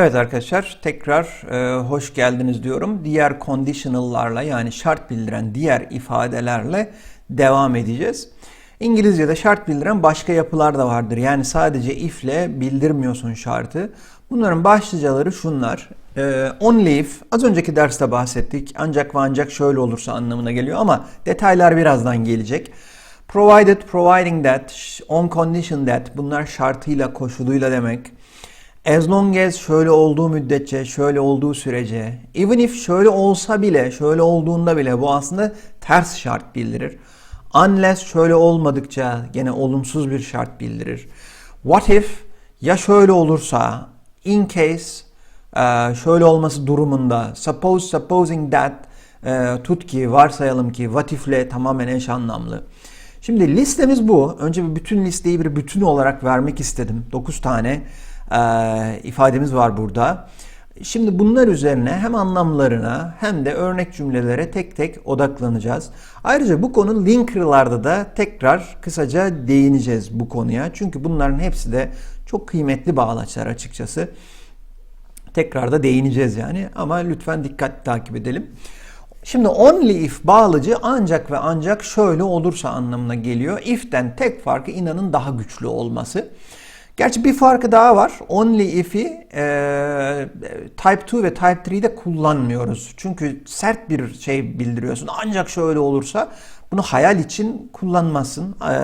Evet arkadaşlar tekrar e, hoş geldiniz diyorum. Diğer conditional'larla yani şart bildiren diğer ifadelerle devam edeceğiz. İngilizce'de şart bildiren başka yapılar da vardır. Yani sadece if ile bildirmiyorsun şartı. Bunların başlıcaları şunlar. E, only if az önceki derste bahsettik. Ancak ve ancak şöyle olursa anlamına geliyor ama detaylar birazdan gelecek. Provided, providing that, on condition that bunlar şartıyla, koşuluyla demek. As long as şöyle olduğu müddetçe, şöyle olduğu sürece, even if şöyle olsa bile, şöyle olduğunda bile bu aslında ters şart bildirir. Unless şöyle olmadıkça gene olumsuz bir şart bildirir. What if ya şöyle olursa, in case e, şöyle olması durumunda, suppose supposing that e, tut ki varsayalım ki what if'le tamamen eş anlamlı. Şimdi listemiz bu. Önce bir bütün listeyi bir bütün olarak vermek istedim. 9 tane e, ifademiz var burada. Şimdi bunlar üzerine hem anlamlarına hem de örnek cümlelere tek tek odaklanacağız. Ayrıca bu konu linkerlarda da tekrar kısaca değineceğiz bu konuya. Çünkü bunların hepsi de çok kıymetli bağlaçlar açıkçası. Tekrar da değineceğiz yani ama lütfen dikkat takip edelim. Şimdi only if bağlıcı ancak ve ancak şöyle olursa anlamına geliyor. If'ten tek farkı inanın daha güçlü olması. Gerçi bir farkı daha var. Only if'i e, Type 2 ve Type 3'de kullanmıyoruz. Çünkü sert bir şey bildiriyorsun. Ancak şöyle olursa bunu hayal için kullanmasın. E,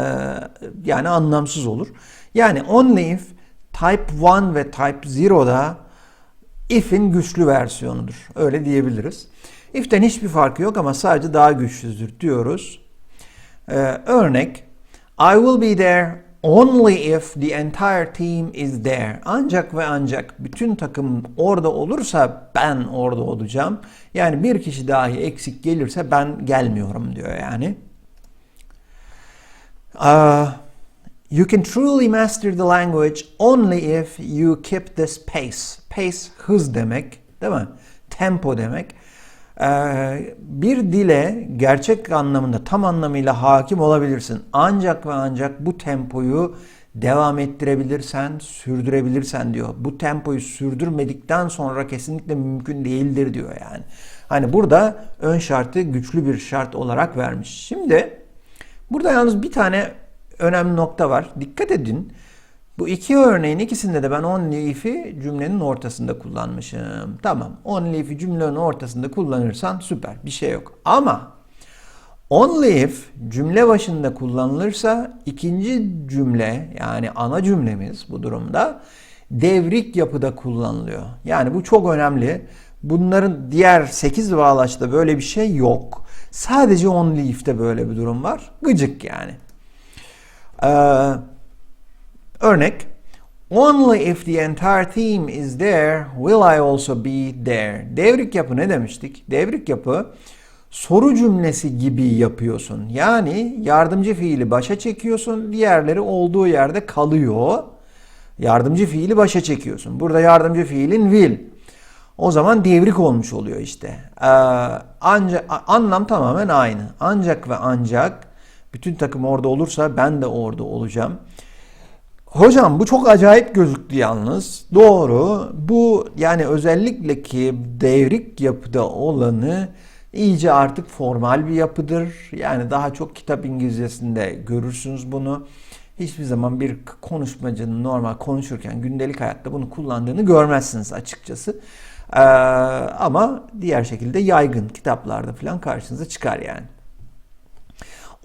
yani anlamsız olur. Yani only if Type 1 ve Type 0'da if'in güçlü versiyonudur. Öyle diyebiliriz. If'ten hiçbir farkı yok ama sadece daha güçsüzdür diyoruz. Ee, örnek I will be there only if the entire team is there. Ancak ve ancak bütün takım orada olursa ben orada olacağım. Yani bir kişi dahi eksik gelirse ben gelmiyorum diyor yani. Uh, you can truly master the language only if you keep this pace. Pace hız demek değil mi? Tempo demek. Ee, bir dile gerçek anlamında tam anlamıyla hakim olabilirsin. Ancak ve ancak bu tempoyu devam ettirebilirsen, sürdürebilirsen diyor. Bu tempoyu sürdürmedikten sonra kesinlikle mümkün değildir diyor yani. Hani burada ön şartı güçlü bir şart olarak vermiş. Şimdi burada yalnız bir tane önemli nokta var. Dikkat edin. Bu iki örneğin ikisinde de ben only if'i cümlenin ortasında kullanmışım. Tamam. Only if'i cümlenin ortasında kullanırsan süper. Bir şey yok. Ama only if cümle başında kullanılırsa ikinci cümle yani ana cümlemiz bu durumda devrik yapıda kullanılıyor. Yani bu çok önemli. Bunların diğer 8 bağlaçta böyle bir şey yok. Sadece only if'te böyle bir durum var. Gıcık yani. Ee, Örnek Only if the entire team is there will I also be there. Devrik yapı ne demiştik? Devrik yapı soru cümlesi gibi yapıyorsun. Yani yardımcı fiili başa çekiyorsun, diğerleri olduğu yerde kalıyor. Yardımcı fiili başa çekiyorsun. Burada yardımcı fiilin will. O zaman devrik olmuş oluyor işte. Ee, ancak anlam tamamen aynı. Ancak ve ancak bütün takım orada olursa ben de orada olacağım. Hocam bu çok acayip gözüktü yalnız. Doğru. Bu yani özellikle ki devrik yapıda olanı iyice artık formal bir yapıdır. Yani daha çok kitap İngilizcesinde görürsünüz bunu. Hiçbir zaman bir konuşmacının normal konuşurken gündelik hayatta bunu kullandığını görmezsiniz açıkçası. Ee, ama diğer şekilde yaygın kitaplarda falan karşınıza çıkar yani.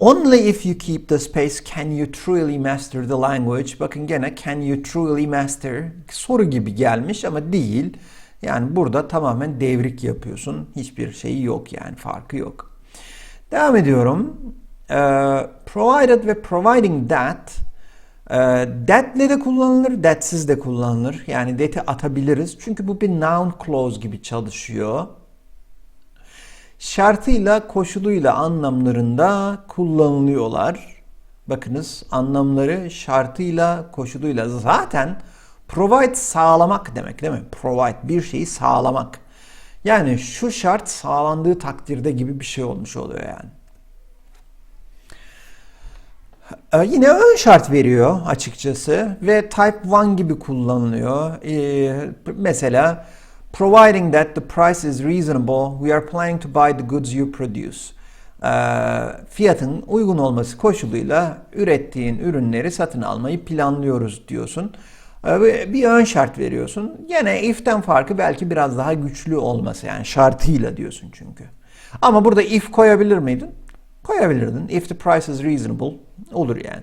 Only if you keep the space can you truly master the language. Bakın gene can you truly master soru gibi gelmiş ama değil. Yani burada tamamen devrik yapıyorsun. Hiçbir şeyi yok yani farkı yok. Devam ediyorum. Uh, provided ve providing that uh, that'le de kullanılır, that'siz de kullanılır. Yani that'i atabiliriz. Çünkü bu bir noun clause gibi çalışıyor şartıyla koşuluyla anlamlarında kullanılıyorlar. Bakınız anlamları şartıyla koşuluyla zaten provide sağlamak demek değil mi? Provide bir şeyi sağlamak. Yani şu şart sağlandığı takdirde gibi bir şey olmuş oluyor yani. Ee, Yine ön şart veriyor açıkçası ve type 1 gibi kullanılıyor. Ee, mesela providing that the price is reasonable, we are planning to buy the goods you produce. Ee, fiyatın uygun olması koşuluyla ürettiğin ürünleri satın almayı planlıyoruz diyorsun. Ve bir ön şart veriyorsun. Yine if'ten farkı belki biraz daha güçlü olması yani şartıyla diyorsun çünkü. Ama burada if koyabilir miydin? Koyabilirdin. If the price is reasonable olur yani.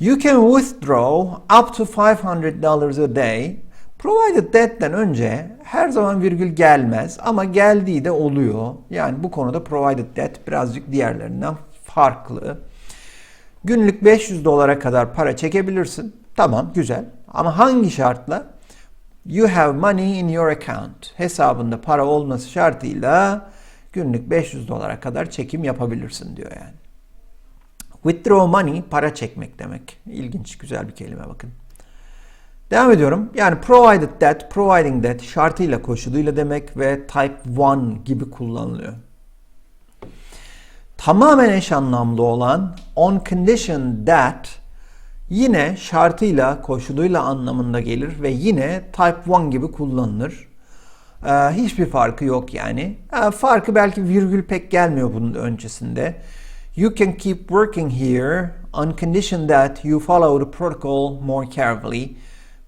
You can withdraw up to $500 a day provided that'ten önce her zaman virgül gelmez ama geldiği de oluyor. Yani bu konuda provided that birazcık diğerlerinden farklı. Günlük 500 dolara kadar para çekebilirsin. Tamam güzel. Ama hangi şartla? You have money in your account. Hesabında para olması şartıyla günlük 500 dolara kadar çekim yapabilirsin diyor yani. Withdraw money para çekmek demek. İlginç, güzel bir kelime bakın. Devam ediyorum. Yani provided that, providing that şartıyla, koşuluyla demek ve type 1 gibi kullanılıyor. Tamamen eş anlamlı olan on condition that yine şartıyla, koşuluyla anlamında gelir ve yine type 1 gibi kullanılır. Ee, hiçbir farkı yok yani. Ee, farkı belki virgül pek gelmiyor bunun öncesinde. You can keep working here on condition that you follow the protocol more carefully.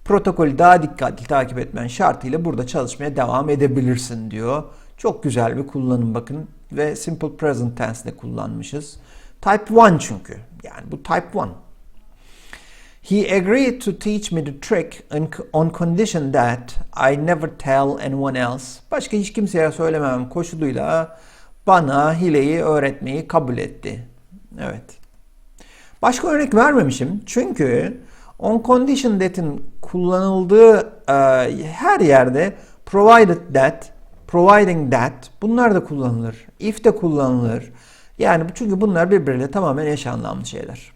Protokolü daha dikkatli takip etmen şartıyla burada çalışmaya devam edebilirsin diyor. Çok güzel bir kullanım bakın ve simple present tense'de kullanmışız. Type 1 çünkü. Yani bu type 1. He agreed to teach me the trick on condition that I never tell anyone else. Başka hiç kimseye söylemem koşuluyla bana hileyi öğretmeyi kabul etti. Evet. Başka örnek vermemişim. Çünkü on condition that'in kullanıldığı e, her yerde provided that, providing that bunlar da kullanılır. If de kullanılır. Yani çünkü bunlar birbiriyle tamamen eş anlamlı şeyler.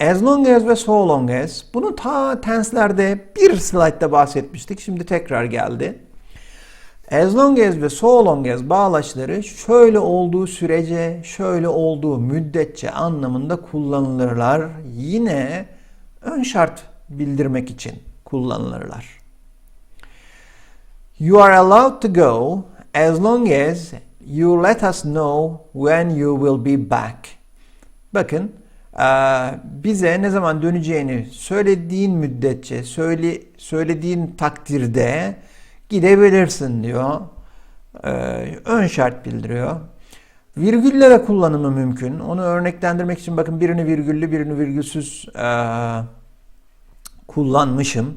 As long as ve so long as bunu ta tenslerde bir slide'da bahsetmiştik. Şimdi tekrar geldi. As long as ve so long as bağlaçları şöyle olduğu sürece, şöyle olduğu müddetçe anlamında kullanılırlar. Yine ön şart bildirmek için kullanılırlar. You are allowed to go as long as you let us know when you will be back. Bakın bize ne zaman döneceğini söylediğin müddetçe, söyle, söylediğin takdirde gidebilirsin diyor. Ön şart bildiriyor. Virgülle de kullanımı mümkün. Onu örneklendirmek için bakın birini virgüllü birini virgülsüz kullanmışım.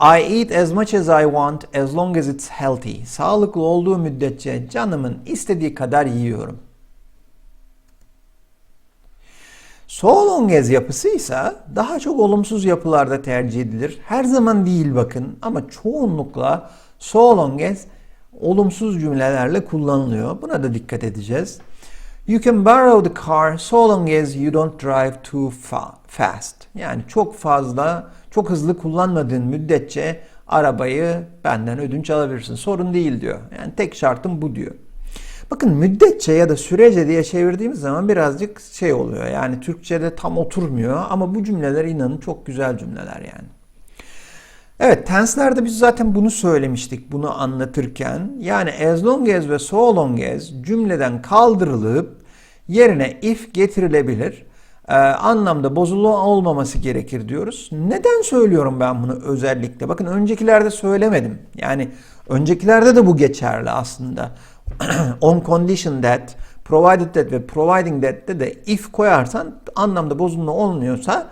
I eat as much as I want as long as it's healthy. Sağlıklı olduğu müddetçe canımın istediği kadar yiyorum. So long as yapısıysa daha çok olumsuz yapılarda tercih edilir. Her zaman değil bakın ama çoğunlukla so long as olumsuz cümlelerle kullanılıyor. Buna da dikkat edeceğiz. You can borrow the car so long as you don't drive too fa fast. Yani çok fazla, çok hızlı kullanmadığın müddetçe arabayı benden ödünç alabilirsin. Sorun değil diyor. Yani tek şartım bu diyor. Bakın müddetçe ya da sürece diye çevirdiğimiz zaman birazcık şey oluyor. Yani Türkçe'de tam oturmuyor ama bu cümleler inanın çok güzel cümleler yani. Evet, tenslerde biz zaten bunu söylemiştik bunu anlatırken. Yani as long as ve so long as cümleden kaldırılıp yerine if getirilebilir. Ee, anlamda bozulma olmaması gerekir diyoruz. Neden söylüyorum ben bunu özellikle? Bakın öncekilerde söylemedim. Yani öncekilerde de bu geçerli aslında. on condition that, provided that ve providing that'te de if koyarsan anlamda bozulma olmuyorsa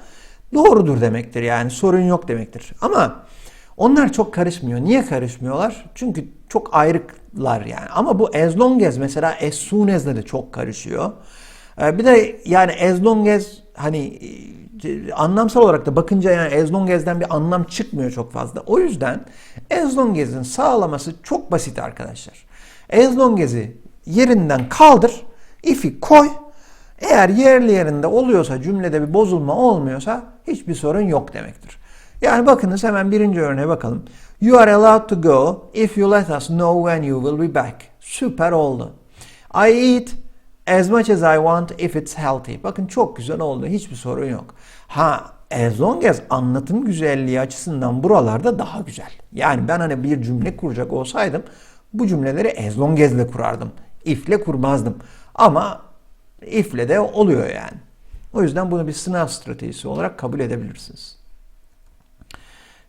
doğrudur demektir. Yani sorun yok demektir. Ama onlar çok karışmıyor. Niye karışmıyorlar? Çünkü çok ayrıklar yani. Ama bu as long as mesela as soon as de çok karışıyor. Bir de yani as long as hani anlamsal olarak da bakınca yani as long as'den bir anlam çıkmıyor çok fazla. O yüzden as long as'in sağlaması çok basit arkadaşlar. As long as'i yerinden kaldır, if'i koy. Eğer yerli yerinde oluyorsa, cümlede bir bozulma olmuyorsa hiçbir sorun yok demektir. Yani bakınız hemen birinci örneğe bakalım. You are allowed to go if you let us know when you will be back. Süper oldu. I eat As much as I want if it's healthy. Bakın çok güzel oldu. Hiçbir sorun yok. Ha as long as anlatım güzelliği açısından buralarda daha güzel. Yani ben hani bir cümle kuracak olsaydım bu cümleleri as long as ile kurardım. If ile kurmazdım. Ama if ile de oluyor yani. O yüzden bunu bir sınav stratejisi olarak kabul edebilirsiniz.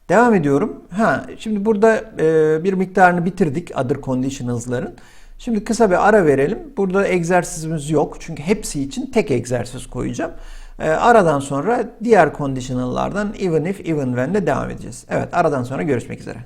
Devam ediyorum. Ha, şimdi burada e, bir miktarını bitirdik other conditionals'ların. Şimdi kısa bir ara verelim. Burada egzersizimiz yok. Çünkü hepsi için tek egzersiz koyacağım. E, aradan sonra diğer conditional'lardan even if, even when'de devam edeceğiz. Evet, aradan sonra görüşmek üzere.